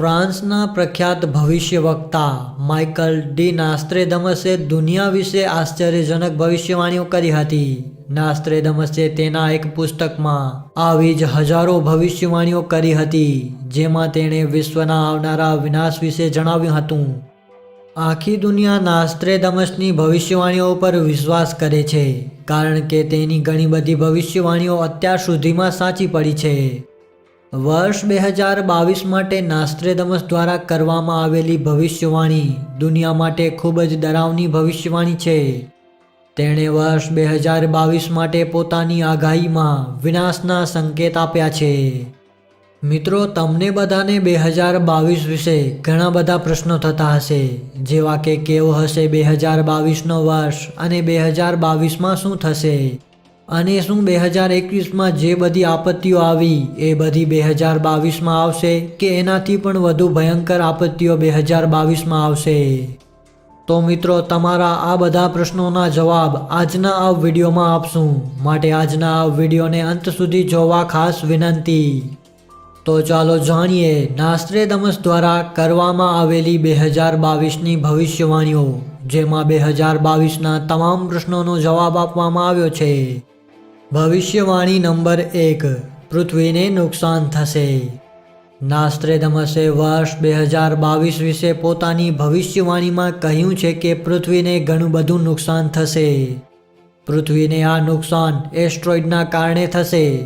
ફ્રાન્સના પ્રખ્યાત ભવિષ્યવક્તા Michael D નાસ્ત્રેદમસે દુનિયા વિશે આશ્ચર્યજનક ભવિષ્યવાણીઓ કરી હતી. નાસ્ત્રેદમસે તેના એક પુસ્તકમાં આવી જ હજારો ભવિષ્યવાણીઓ કરી હતી, જેમાં તેણે વિશ્વના આવનારા વિનાશ વિશે જણાવ્યું હતું. આખી દુનિયા નાસ્ત્રેદમસની ભવિષ્યવાણીઓ પર વિશ્વાસ કરે છે, કારણ કે તેની ઘણી બધી ભવિષ્યવાણીઓ અત્યાર સુધીમાં સાચી પડી છે. વર્ષ બે હજાર બાવીસ માટે નાસ્ત્રેદમસ દ્વારા કરવામાં આવેલી ભવિષ્યવાણી દુનિયા માટે ખૂબ જ ડરાવની ભવિષ્યવાણી છે. તેણે વર્ષ બે હજાર બાવીસ માટે પોતાની આગાહીમાં વિનાશના સંકેત આપ્યા છે. મિત્રો, તમને બધાને બે હજાર બાવીસ વિશે ઘણા બધા પ્રશ્નો થતા હશે, જેવા કે કેવો હશે બે હજાર બાવીસનો વર્ષ અને બે હજાર બાવીસમાં શું થશે? અને શું બે હજાર એકવીસમાં જે બધી આપત્તિઓ આવી, એ બધી બે હજાર બાવીસમાં આવશે કે એનાથી પણ વધુ ભયંકર આપત્તિઓ બે હજાર બાવીસમાં આવશે? તો મિત્રો, તમારા આ બધા પ્રશ્નોના જવાબ આજના આ વિડીયોમાં આપશું. માટે આજના આ વિડીયોને અંત સુધી જોવા ખાસ વિનંતી. તો ચાલો જાણીએ નાસ્ત્રેદમસ દ્વારા કરવામાં આવેલી બે હજાર બાવીસની ભવિષ્યવાણીઓ, જેમાં બે હજાર બાવીસના તમામ પ્રશ્નોનો જવાબ આપવામાં આવ્યો છે. ભવિષ્યવાણી નંબર એક, પૃથ્વીને નુકસાન થશે. નાસ્ત્રેદમસે વર્ષ બે હજાર બાવીસ વિશે પોતાની ભવિષ્યવાણીમાં કહ્યું છે કે પૃથ્વીને ઘણું બધું નુકસાન થશે. પૃથ્વીને આ નુકસાન એસ્ટ્રોઇડના કારણે થશે.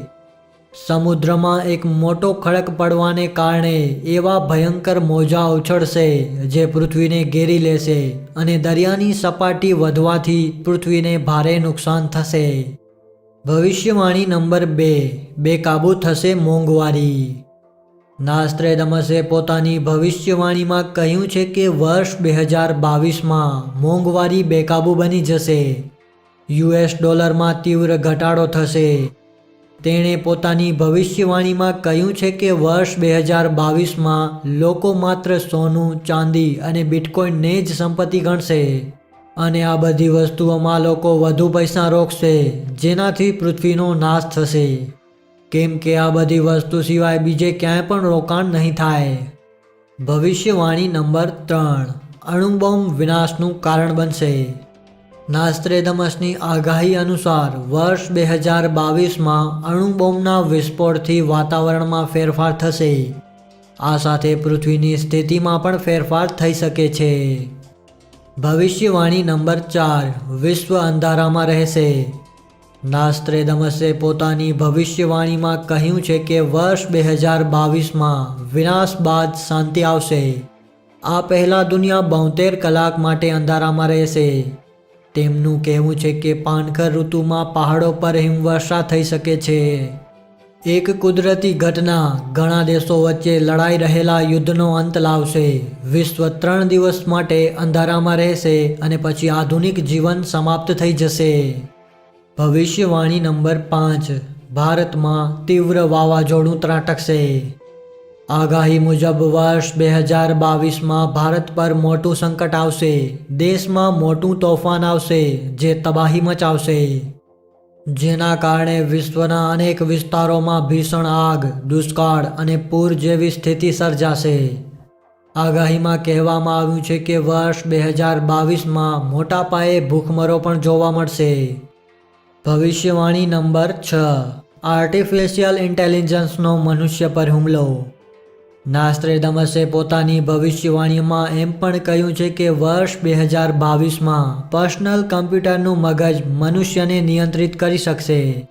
સમુદ્રમાં એક મોટો ખડક પડવાને કારણે એવા ભયંકર મોજા ઉછળશે જે પૃથ્વીને ઘેરી લેશે અને દરિયાની સપાટી વધવાથી પૃથ્વીને ભારે નુકસાન થશે. ભવિષ્યવાણી નંબર બે, બેકાબુ થશે મોંઘવારી. નાસ્ત્રેદમસે પોતાની ભવિષ્યવાણીમાં કહ્યું છે કે વર્ષ બે હજાર બાવીસમાં મોંઘવારી બેકાબુ બની જશે. યુએસ ડોલરમાં તીવ્ર ઘટાડો થશે. તેણે પોતાની ભવિષ્યવાણીમાં કહ્યું છે કે વર્ષ બે હજાર બાવીસમાં લોકો માત્ર સોનું, ચાંદી અને બિટકોઇનને જ સંપત્તિ ગણશે. અને આ બધી વસ્તુઓમાં લોકો વધુ પૈસા રોકશે, જેનાથી પૃથ્વીનો નાશ થશે. કેમ કે આ બધી વસ્તુ સિવાય બીજે ક્યાંય પણ રોકાણ નહીં થાય. ભવિષ્યવાણી નંબર ત્રણ. અણુબોમ્બ વિનાશનું કારણ બનશે. નાસ્ત્રેદમસની આગાહી અનુસાર, વર્ષ બે હજાર બાવીસમાં અણુબોમ્બના વિસ્ફોટથી વાતાવરણમાં ફેરફાર થશે. આ સાથે પૃથ્વીની સ્થિતિમાં પણ ફેરફાર થઈ શકે છે. ભવિષ્યવાણી નંબર ચાર, વિશ્વ અંધારામાં રહેશે. નાસ્ત્રેદમસે પોતાની ભવિષ્યવાણીમાં કહ્યું છે કે વર્ષ બે હજાર બાવીસમાં વિનાશ બાદ શાંતિ આવશે. આ પહેલાં દુનિયા બોતેર કલાક માટે અંધારામાં રહેશે. તેમનું કહેવું છે કે પાનખર ઋતુમાં પહાડો પર હિમવર્ષા થઈ શકે છે. એક કુદરતી ઘટના ઘણા દેશો વચ્ચે લડાઈ રહેલા યુદ્ધનો અંત લાવશે. વિશ્વ ત્રણ દિવસ માટે અંધારામાં રહેશે અને પછી આધુનિક જીવન સમાપ્ત થઈ જશે. ભવિષ્યવાણી નંબર પાંચ. ભારતમાં તીવ્ર વાવાઝોડું ત્રાટકશે. આગાહી મુજબ વર્ષ બે હજાર બાવીસમાં ભારત પર મોટું સંકટ આવશે. દેશમાં મોટું તોફાન આવશે, જે તબાહી મચાવશે. જેના કારણે વિશ્વના અનેક વિસ્તારોમાં ભીષણ આગ, દુષ્કાળ અને પૂર જેવી સ્થિતિ સર્જાશે. આગાહીમાં કહેવામાં આવ્યું છે કે વર્ષ બે હજાર બાવીસમાં મોટા પાયે ભૂખમરો પણ જોવા મળશે. ભવિષ્યવાણી નંબર છ. આર્ટિફિશિયલ ઇન્ટેલિજન્સનો મનુષ્ય પર હુમલો. નાસ્ત્રેદમસે પોતાની ભવિષ્યવાણીમાં એમ પણ કહ્યું છે કે વર્ષ બે હજાર બાવીસમાં પર્સનલ કમ્પ્યુટરનું મગજ મનુષ્યને નિયંત્રિત કરી શકશે.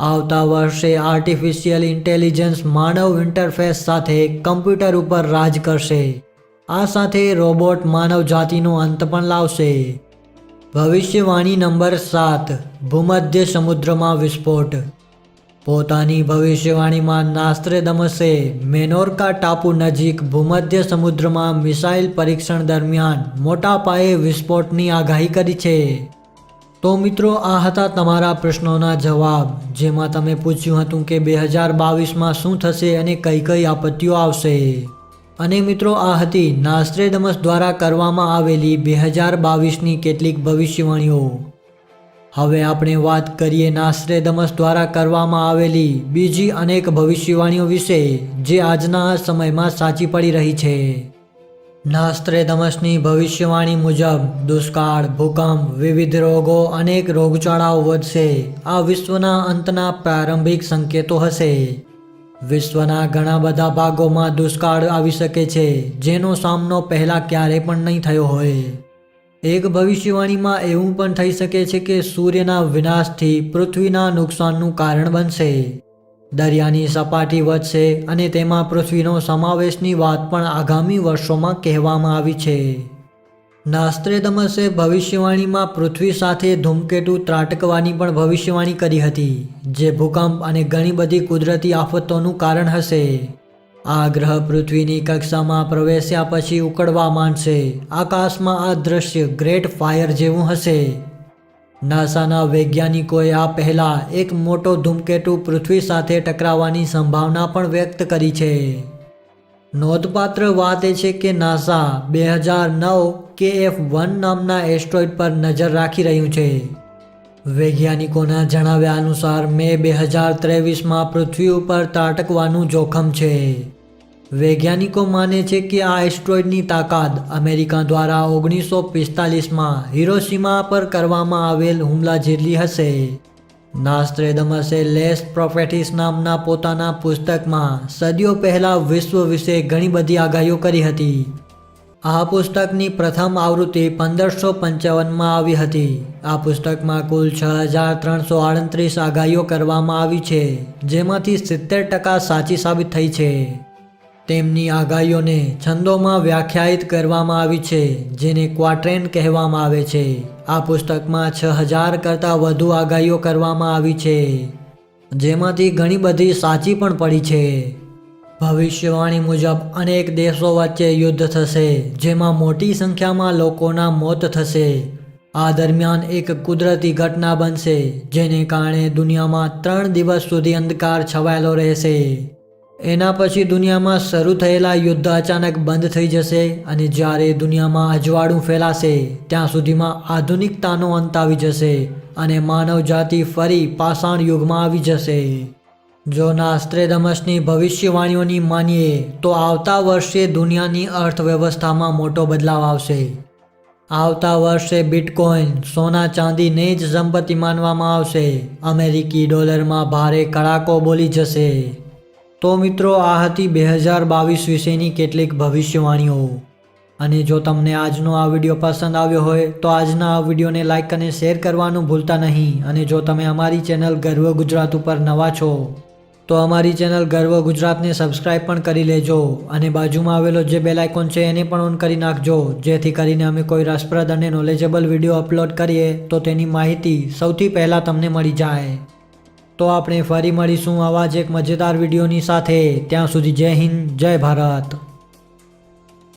આવતા વર્ષે આર્ટિફિશિયલ ઇન્ટેલિજન્સ માનવ ઇન્ટરફેસ સાથે કમ્પ્યુટર ઉપર રાજ કરશે. આ સાથે રોબોટ માનવ જાતિનો અંત પણ લાવશે. ભવિષ્યવાણી નંબર સાત, ભૂમધ્ય સમુદ્રમાં વિસ્ફોટ. પોતાની ભવિષ્યવાણીમાં નાસ્ત્રેદમસે મેનોરકા ટાપુ નજીક ભૂમધ્ય સમુદ્રમાં મિસાઇલ પરીક્ષણ દરમિયાન મોટા પાયે વિસ્ફોટની આગાહી કરી છે. તો મિત્રો, આ હતા તમારા પ્રશ્નોના જવાબ. જેમાં તમે પૂછ્યું હતું કે બે હજાર બાવીસમાં શું થશે અને કઈ કઈ આપત્તિઓ આવશે. અને મિત્રો, આ હતી નાસ્ત્રેદમસ દ્વારા કરવામાં આવેલી બે હજાર બાવીસની કેટલીક ભવિષ્યવાણીઓ. હવે આપણે વાત કરીએ નાસ્ટ્રેદમસ દ્વારા કરવામાં આવેલી બીજી અનેક ભવિષ્યવાણીઓ વિશે, જે આજના સમયમાં સાચી પડી રહી છે. નાસ્ટ્રેદમસની ભવિષ્યવાણી મુજબ દુષ્કાળ, ભૂકંપ, વિવિધ રોગો, અનેક રોગચાળાઓ વધશે. આ વિશ્વના અંતના પ્રારંભિક સંકેતો હશે. વિશ્વના ઘણા બધા ભાગોમાં દુષ્કાળ આવી શકે છે, જેનો સામનો પહેલાં ક્યારેય પણ નહીં થયો હોય. એક ભવિષ્યવાણીમાં એવું પણ થઈ શકે છે કે સૂર્યના વિનાશથી પૃથ્વીના નુકસાનનું કારણ બનશે. દરિયાની સપાટી વધશે અને તેમાં પૃથ્વીનો સમાવેશની વાત પણ આગામી વર્ષોમાં કહેવામાં આવી છે. નાસ્ત્રેદમસે ભવિષ્યવાણીમાં પૃથ્વી સાથે ધૂમકેતુ ત્રાટકવાની પણ ભવિષ્યવાણી કરી હતી, જે ભૂકંપ અને ઘણી બધી કુદરતી આફતોનું કારણ હશે. આ ગ્રહ પૃથ્વીની કક્ષામાં પ્રવેશ્યા પછી ઉકળવા માંડશે. આકાશમાં આ દ્રશ્ય ગ્રેટ ફાયર જેવું હશે. નાસાના વૈજ્ઞાનિકોએ આ પહેલા એક મોટો ધૂમકેતુ પૃથ્વી સાથે ટકરાવવાની સંભાવના પણ વ્યક્ત કરી છે. નોંધપાત્ર વાત એ છે કે નાસા બે હજાર નવ કે એફ વન નામના એસ્ટ્રોઇડ પર નજર રાખી રહ્યું છે. વૈજ્ઞાનિકોના જણાવ્યા અનુસાર મે બે હજાર ત્રેવીસમાં પૃથ્વી ઉપર ત્રાટકવાનું જોખમ છે. વૈજ્ઞાનિકો માને છે કે આ એસ્ટ્રોઇડની તાકાત અમેરિકા દ્વારા ઓગણીસો પિસ્તાલીસમાં હિરોશીમા પર કરવામાં આવેલ હુમલા જેટલી હશે. નાસ્ત્રેદમસે લેસ પ્રોફેટિસ નામના પોતાના પુસ્તકમાં સદીઓ પહેલાં વિશ્વ વિશે ઘણી બધી આગાહીઓ કરી હતી. આ પુસ્તકની પ્રથમ આવૃત્તિ પંદરસો પંચાવનમાં આવી હતી. આ પુસ્તકમાં કુલ છ હજાર ત્રણસો આડત્રીસ આગાહીઓ કરવામાં આવી છે, જેમાંથી સિત્તેર ટકા સાચી સાબિત થઈ છે. તેમની આગાહીઓને છંદોમાં વ્યાખ્યાયિત કરવામાં આવી છે, જેને ક્વાટ્રેન કહેવામાં આવે છે. આ પુસ્તકમાં છ હજાર કરતાં વધુ આગાહીઓ કરવામાં આવી છે, જેમાંથી ઘણી બધી સાચી પણ પડી છે. ભવિષ્યવાણી મુજબ અનેક દેશો વચ્ચે યુદ્ધ થશે, જેમાં મોટી સંખ્યામાં લોકોના મોત થશે. આ દરમિયાન એક કુદરતી ઘટના બનશે, જેને કારણે દુનિયામાં ત્રણ દિવસ સુધી અંધકાર છવાયેલો રહેશે. એના પછી દુનિયામાં શરૂ થયેલા યુદ્ધ અચાનક બંધ થઈ જશે અને જ્યારે દુનિયામાં અજવાળું ફેલાશે, ત્યાં સુધીમાં આધુનિકતાનો અંત આવી જશે અને માનવ જાતિ ફરી પાષાણ યુગમાં આવી જશે. જો નાસ્ત્રેદમસની ભવિષ્યવાણીઓની માનીએ, તો આવતા વર્ષે દુનિયાની અર્થવ્યવસ્થામાં મોટો બદલાવ આવશે. આવતા વર્ષે બિટકોઇન સોના ચાંદીને જ સંપત્તિ માનવામાં આવશે. અમેરિકી ડોલરમાં ભારે કડાકો બોલી જશે. તો મિત્રો, આ હતી બે હજાર બાવીસ વિશેની કેટલીક ભવિષ્યવાણીઓ. અને જો તમને આજનો આ વીડિયો પસંદ આવ્યો હોય, તો આજના આ વિડીયોને લાઇક અને શેર કરવાનું ભૂલતા નહીં. અને જો તમે અમારી ચેનલ ગર્વ ગુજરાત ઉપર નવા છો તો અમારી ચેનલ ગર્વ ગુજરાતને સબસ્ક્રાઇબ પણ કરી લેજો અને બાજુમાં આવેલો જે બેલ આઇકોન છે એને પણ ઓન કરી નાખજો. જેથી કરીને અમે કોઈ રસપ્રદ અને નોલેજેબલ વીડિયો અપલોડ કરીએ તો તેની માહિતી સૌથી પહેલાં તમને મળી જાય. તો આપણે ફરી મળીશું આવા જ એક મજેદાર વિડીયોની સાથે. ત્યાં સુધી જય હિન્દ, જય ભારત.